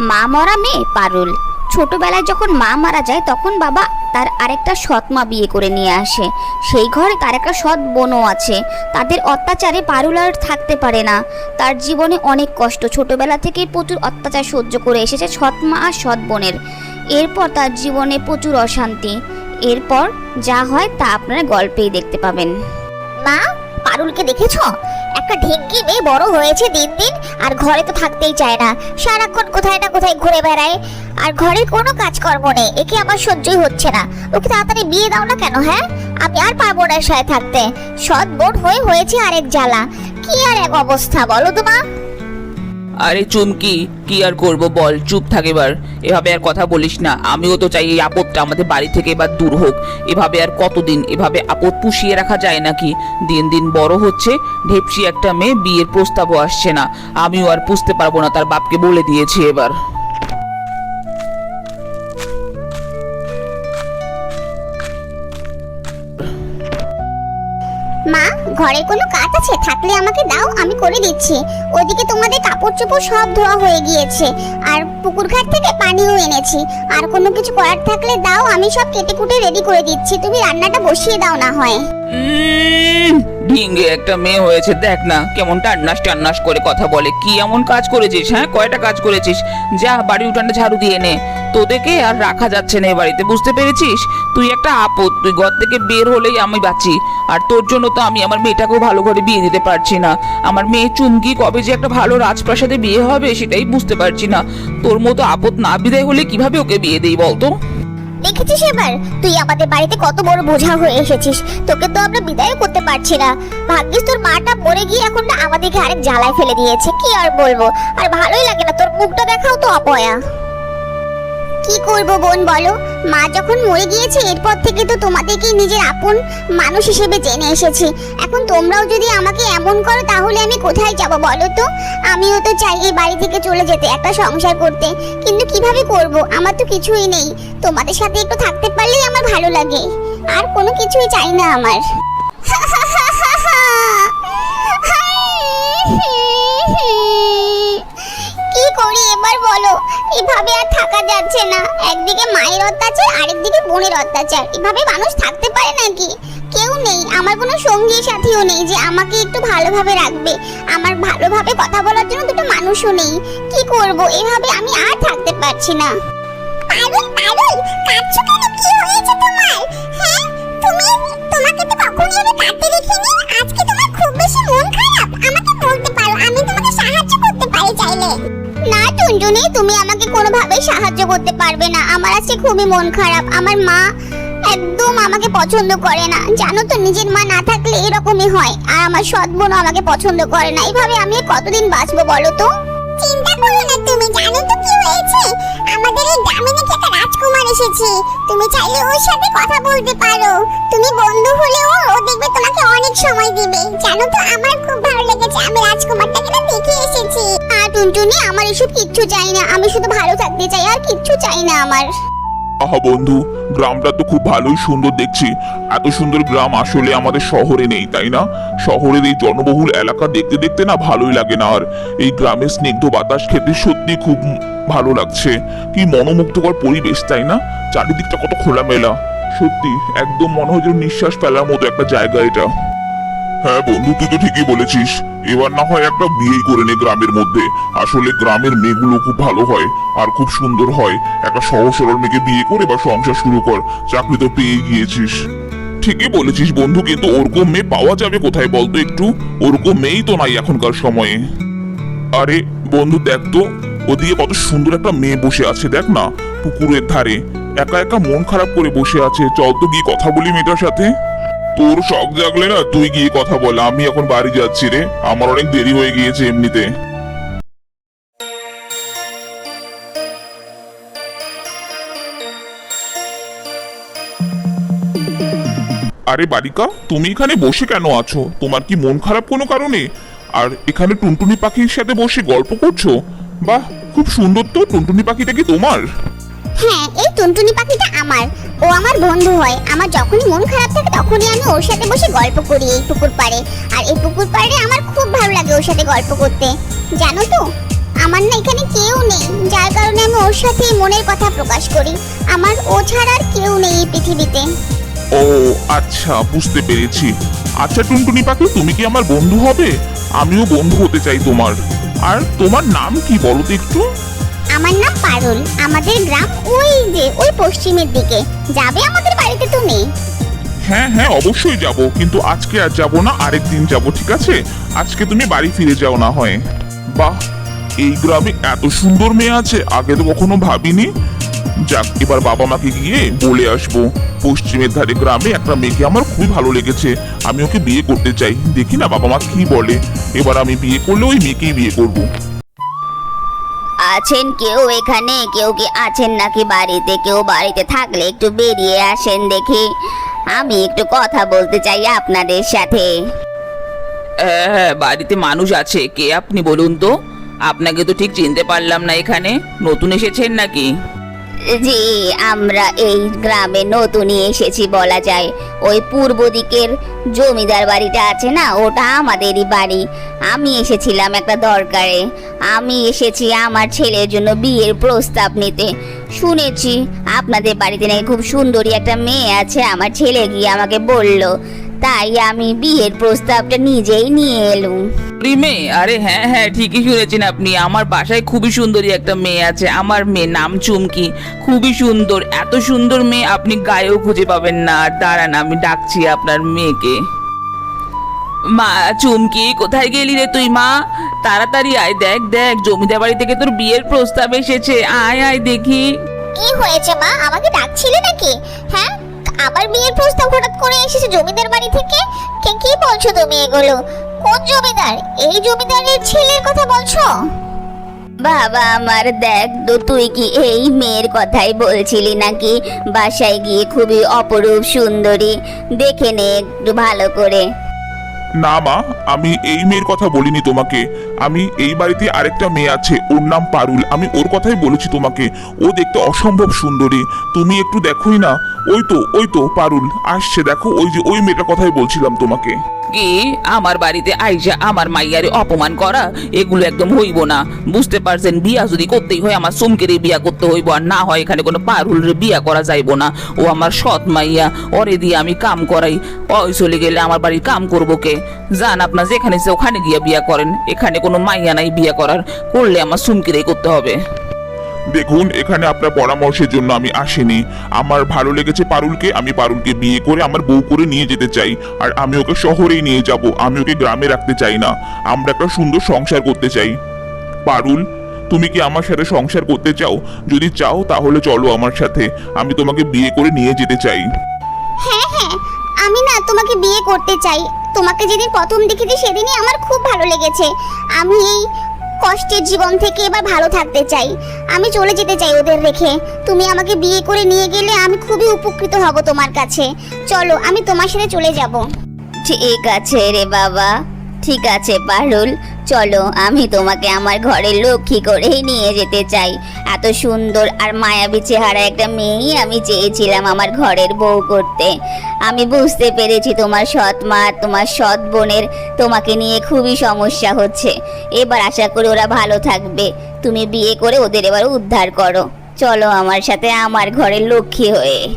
মা মরা মেয়ে, পারুল। ছোটবেলায় যখন মা মারা যায়, তখন বাবা তার আরেকটা সৎ মা বিয়ে করে নিয়ে আসে। সেই ঘরে তার একটা সৎ বোনও আছে। তাদের অত্যাচারে পারুল আর থাকতে পারে না। তার জীবনে অনেক কষ্ট। ছোটবেলা থেকেই প্রচুর অত্যাচার সহ্য করে এসেছে সৎ মা আর সৎ বোনের। এরপর তার জীবনে প্রচুর অশান্তি। এরপর যা হয় তা আপনারা গল্পেই দেখতে পাবেন। মা, পারুলকে দেখেছ? একটা ঢেঙ্কি মেয়ে বড় হয়েছে দিন দিন, আর ঘরে তো থাকতেই চায় না। সারাক্ষণ কোথায় না কোথায় ঘুরে বেড়ায়, আর ঘরে কোনো কাজকর্ম নেই, একে আমার সহ্যই হচ্ছে না। ওকে তাড়াতাড়ি বিয়ে দাও না কেন হ্যাঁ? আমি আর পারব না সায় থাকতে। সৎ বোন হয়ে হয়েছে আরেক জ্বালা। কি আর এক অবস্থা বলো তো মা? আরে চুমকি, কি আর করব বল, চুপ থাক এবার। এভাবে আর কথা বলিস না। আমিও তো চাই এই আপদটা আমাদের বাড়ি থেকে এবার দূর হোক। এভাবে আর কতদিন, এভাবে আপদ পুষিয়ে রাখা যায় নাকি? দিন দিন বড় হচ্ছে, ঢেপসি একটা মেয়ে, বিয়ের প্রস্তাবও আসছে না। আমিও আর পুষতে পারব না, তার বাপকে বলে দিয়েছি এবার। মা, ঘরে কোনো কাজ আছে? থাকলে আমাকে দাও, আমি করে দিচ্ছি। ওদিকে তোমাদের কাপড় চোপড় সব ধোয়া হয়ে গিয়েছে। আর পুকুর ঘাট থেকে পানিও এনেছি। আর কোনো কিছু করার থাকলে দাও, আমি সব কেটে কুটে রেডি করে দিচ্ছি। তুমি রান্নাটা বসিয়ে দাও না হয়। ঢিঙ্গে একটা মেয়ে হয়েছে, দেখ না, কেমন টান্নাস টান্নাস করে কথা বলে। কি এমন কাজ করেছিস হ্যাঁ? কয়টা কাজ করেছিস? যা বাড়ি উঠানটা ঝাড়ু দিয়ে নে। তোদেরকে আর রাখা যাচ্ছে না এ বাড়িতে, বুঝতে পেরেছিস? তুই একটা আপদ, তুই ঘর থেকে বের হলেই আমি বাঁচি, আর তোর জন্য তো আমি আমার মেয়েটাকেও ভালো করে বিয়ে দিতে পারছি না। আমার মেয়ে চুমকি কবে যে একটা ভালো রাজপ্রাসাদে বিয়ে হবে সেটাই বুঝতে পারছি না। তোর মতো আপদ না বিদায় হলে কীভাবে ওকে বিয়ে দেই বলতো? দেখেছিস এবার? তুই আমাদের বাড়িতে কত বড় বোঝা হয়ে এসেছিস। তোকে তো আমরা বিদায় করতে পারছি না। ভাগ্যিস তোর মাটা মরে গিয়ে এখন না আমাদেরকে আরেক জ্বালায় ফেলে দিয়েছে, কি আর বলব? আর ভালোই লাগে না, তোর মুখটা দেখাও তো অপয়া। কি করব বোন বলো? মা যখন মরে গিয়েছে, এরপর থেকে তো তোমাদেরকেই নিজের আপন মানুষ হিসেবে জেনে এসেছি। এখন তোমরাও যদি আমাকে এমন করো, তাহলে আমি কোথায় যাব বলো তো? আমিও তো চাই এই বাড়ি থেকে চলে যেতে, একটা সংসার করতে। কিন্তু কীভাবে করব? আমার তো কিছুই নেই। তোমাদের সাথে একটু থাকতে পারলেই আমার ভালো লাগে। আর কোনো কিছুই চাই না আমার। এবার বলো, এভাবে আর থাকা যাচ্ছে না। একদিকে মায়ের অত্যাচার, আরেকদিকে বোনের অত্যাচার। এভাবে মানুষ থাকতে পারে নাকি? কেউ নেই, আমার কোনো সঙ্গী সাথীও নেই যে আমাকে একটু ভালোভাবে রাখবে। আমার ভালোভাবে কথা বলার জন্য দুটো মানুষও নেই। কি করব? এভাবে আমি আর থাকতে পারছি না। পারুল পারুল, কাঁদছো কেন? কি হয়েছে তোমার? হ্যাঁ তুমি, তোমাকে তো কখনোই আমি কাঁদতে দেখিনি। আজকে তোমার খুব বেশি মন খারাপ। আমাকে বলতে পারো, আমি তোমাকে সাহায্য করতে পারি চাইলে। না টুনটুনি তুমি আমাকে কোনোভাবেই সাহায্য করতে পারবে না। আমার আজকে খুবই মন খারাপ। আমার মা একদম আমাকে পছন্দ করে না। জানো তো, নিজের মা না থাকলে এরকমই হয়। আর আমার সৎ বোনও আমাকে পছন্দ করে না। এভাবে আমি কতদিন বাঁচবো বলো তো? চিন্তা করো না, তুমি জানো তো কি হয়েছে? আমাদের এই গ্রামে নাকি একটা রাজকুমার এসেছে। তুমি চাইলে ওর সাথে কথা বলতে পারো। তুমি বন্ধু হলেও ও দেখবে তোমাকে অনেক সময় দিবে। জানো তো আমার খুব ভালো লেগেছে, আমি রাজকুমারটাকে না দেখে এসেছি। আর টুনটুনি, আমার এসব কিচ্ছু চাই না। আমি শুধু ভালো থাকতে চাই, আর কিচ্ছু চাই না আমার। আহা বন্ধু, গ্রামটা তো খুব ভালোই সুন্দর দেখছি। এত সুন্দর গ্রাম আসলে আমাদের শহরে নেই, তাই না? শহরের এই জনবহুল এলাকা দেখতে দেখতে না ভালোই লাগে না আর। এই গ্রামের স্নিগ্ধ বাতাস খেতে সত্যি খুব ভালো লাগছে। কি মনোমুগ্ধকর পরিবেশ, তাই না? চারিদিকটা কত খোলামেলা। সত্যি, একদম মনে হয় যেন নিঃশ্বাস ফেলার মতো একটা জায়গা এটা। হ্যাঁ বন্ধু, তুই তো ঠিকই বলেছিস। এবার না হয় একটা বিয়েই করে নে গ্রামের মধ্যে। আসলে গ্রামের মেয়েগুলো খুব ভালো হয় আর খুব সুন্দর হয়। একটা সহজ সরল মেয়েকে বিয়ে করে বা সংসার শুরু কর। চাকরি তো পেয়ে গিয়েছিস। ঠিকই বলেছিস বন্ধু, কিন্তু ওরকম মেয়ে পাওয়া যাবে কোথায় বলতো একটু? ওরকম মেয়েই তো নাই এখনকার সময়ে। আরে বন্ধু, দেখ তো, ওদিকে কত সুন্দর একটা মেয়ে বসে আছে, দেখ না, পুকুরের ধারে। একা একা মন খারাপ করে বসে আছে। চল তো গিয়ে কথা বলি মেয়েটার সাথে। তোর শখ জাগলে না তুই গিয়ে কথা বল, আমি এখন বাড়ি যাচ্ছি রে। আমার অনেক দেরি হয়ে গিয়েছে এমনিতে। আরে বালিকা, তুমি এখানে বসে কেন আছো? তোমার কি মন খারাপ কোনো কারণে? আর এখানে টুনটুনি পাখির সাথে বসে গল্প করছ? বাহ, খুব সুন্দর তো, টুনটুনি পাখিটা কি তোমার? হ্যাঁ এই টুনটুনি পাখিটা আমার। ও আমার বন্ধু হয়। আমার যখনই মন খারাপ থাকে, তখনই আমি ওর সাথে বসে গল্প করি এই পুকুর পাড়ে। আর এই পুকুর পাড়ে আমার খুব ভালো লাগে ওর সাথে গল্প করতে। জানো তো, আমার না এখানে কেউ নেই। যার কারণে আমি ওর সাথে মনের কথা প্রকাশ করি। আমার ও ছাড়া আর কেউ নেই এই পৃথিবীতে। ও আচ্ছা বুঝতে পেরেছি। আচ্ছা টুনটুনি পাখি, তুমি কি আমার বন্ধু হবে? আমিও বন্ধু হতে চাই তোমার। আর তোমার নাম কি বলো তো একটু? আমার নাম পারুল। আমাদের গ্রাম ওই যে, ওই পশ্চিমের দিকে। যাবে আমাদের বাড়িতে তুমি? হ্যাঁ হ্যাঁ অবশ্যই যাব। কিন্তু আজকে আর যাব না, আরেক দিন যাব, ঠিক আছে? আজকে তুমি বাড়ি ফিরে যাও না হয়। বাহ, এই গ্রামে এত সুন্দর মেয়ে আছে, আগে তো কখনো ভাবিনি। যাক, এবার বাবা মাকে গিয়ে বলে আসব। পশ্চিমের ধারে গ্রামে একটা মেয়েকে আমার খুবই ভালো লেগেছে। আমি ওকে বিয়ে করতে চাই। দেখি না বাবা মা কি বলে। এবার আমি বিয়ে করলে ওই মেয়েকেই বিয়ে করব। আছেন? কেউ এখানে, কেউ কি আছেন নাকি বাড়িতে? কেউ বাড়িতে থাকলে একটু বেরিয়ে আসেন দেখি। আমি একটু কথা বলতে চাই আপনাদের সাথে। হ্যাঁ হ্যাঁ বাড়িতে মানুষ আছে। কে আপনি বলুন তো? আপনাকে তো ঠিক চিনতে পারলাম না এখানে। নতুন এসেছেন নাকি? জি, আমরা এই গ্রামে নতুনই এসেছি বলা যায়। ওই পূর্ব দিকের জমিদার বাড়িটা আছে না, ওটা আমাদেরই বাড়ি। আমি এসেছিলাম একটা দরকারে। আমি এসেছি আমার ছেলের জন্য বিয়ের প্রস্তাব নিতে। শুনেছি আপনাদের বাড়িতে নাকি খুব সুন্দরী একটা মেয়ে আছে, আমার ছেলে গিয়ে আমাকে বলল তাই আমি বিয়ের প্রস্তাবটা নিজেই নিয়ে এলুম। রিমে আরে হ্যাঁ হ্যাঁ ঠিকই শুনেছেন আপনি। আমার বাসায় খুবই সুন্দরী একটা মেয়ে আছে। আমার মেয়ে নাম চুমকি। খুবই সুন্দর। এত সুন্দর মেয়ে আপনি গায়েও খুঁজে পাবেন না। দাঁড়ান আমি ডাকছি আপনার মেয়েকে। মা চুমকি কোথায় গেলি রে তুই মা? তাড়াতাড়ি আয় দেখ দেখ জমিদার বাড়ি থেকে তোর বিয়ের প্রস্তাব এসেছে। আয় আয় দেখি। কি হয়েছে মা? আমাকে ডাকছিলে নাকি? হ্যাঁ? আবার বিয়ের প্রস্তাব হঠাৎ করে এসেছে জমিদার বাড়ি থেকে? কে, কি বলছো তুমি এগুলো? কোন জমিদার? এই জমিদারের ছেলের কথা বলছো? বাবা আমার দেখ তো, তুই কি এই মেয়ের কথাই বলছিলি নাকি? বাসায় গিয়ে খুবই অপরূপ সুন্দরী। দেখে নে একটু ভালো করে। না, মা, আমি এই মেয়ের কথা বলিনি তোমাকে। আমি এই বাড়িতে আরেকটা মেয়ে আছে, ওর নাম পারুল। আমি ওর কথাই বলেছি তোমাকে। ও দেখতে অসম্ভব সুন্দরী। তুমি একটু দেখোই না। ওই তো ওই তো, পারুল, আসছে। দেখো, ওই যে, ওই মেয়েটার কথাই বলছিলাম তোমাকে। কি? আমার বাড়িতে আইসা আমার মাইয়ারে অপমান করা, এগুলো একদম হইব না। বুঝতে পারছেন? বিয়া যদি করতেই হয়, আমার সুমকেরই বিয়া করতে হইব, আর না হয় এখানে কোনো পারুলের বিয়া করা যাইব না। ও আমার সৎ মাইয়া, ওরে দিয়ে আমি কাম করাই। ওই চলে গেলে আমার বাড়ির কাম করব কে? যান আপনার যেখানে ওখানে গিয়া বিয়া করেন। এখানে কোনো মাইয়া নাই বিয়া করার। করলে আমার সুমকেরই করতে হবে। দেখুন, এখানে আপনার পরামর্শের জন্য আমি আসিনি। আমার ভালো লেগেছে পারুলকে, আমি পারুলকে বিয়ে করে আমার বউ করে নিয়ে যেতে চাই। আর আমি ওকে শহরেই নিয়ে যাব, আমি ওকে গ্রামে রাখতে চাই না। আমরা একটা সুন্দর সংসার করতে চাই। পারুল, তুমি কি আমার সাথে সংসার করতে চাও? যদি চাও, তাহলে চলো আমার সাথে। আমি তোমাকে বিয়ে করে নিয়ে যেতে চাই। হ্যাঁ হ্যাঁ আমি না তোমাকে বিয়ে করতে চাই। তোমাকে যেদিন প্রথম দেখেছি, সেদিনই আমার খুব ভালো লেগেছে। আমি এই কষ্টের জীবন থেকে এবার ভালো থাকতে চাই। আমি চলে যেতে চাই ওদের রেখে। তুমি আমাকে বিয়ে করে নিয়ে গেলে আমি খুবই উপকৃত হব তোমার কাছে। চলো, আমি তোমার সাথে চলে যাব। ঠিক আছে রে বাবা। ঠিক আছে, পারুল। চলো, আমি তোমাকে আমার ঘরে লক্ষ্মী করেই নিয়ে যেতে চাই। এত সুন্দর আর মায়াবী চেহারা একটা মেয়েই আমি চেয়েছিলাম আমার ঘরের বউ করতে। আমি বুঝতে পেরেছি তোমার সৎ মা, তোমার সৎ বোনের তোমাকে নিয়ে খুবই সমস্যা হচ্ছে। এবার আশা করি ওরা ভালো থাকবে। তুমি বিয়ে করে ওদের এবার উদ্ধার করো। চলো আমার সাথে আমার ঘরের লক্ষ্মী হয়ে।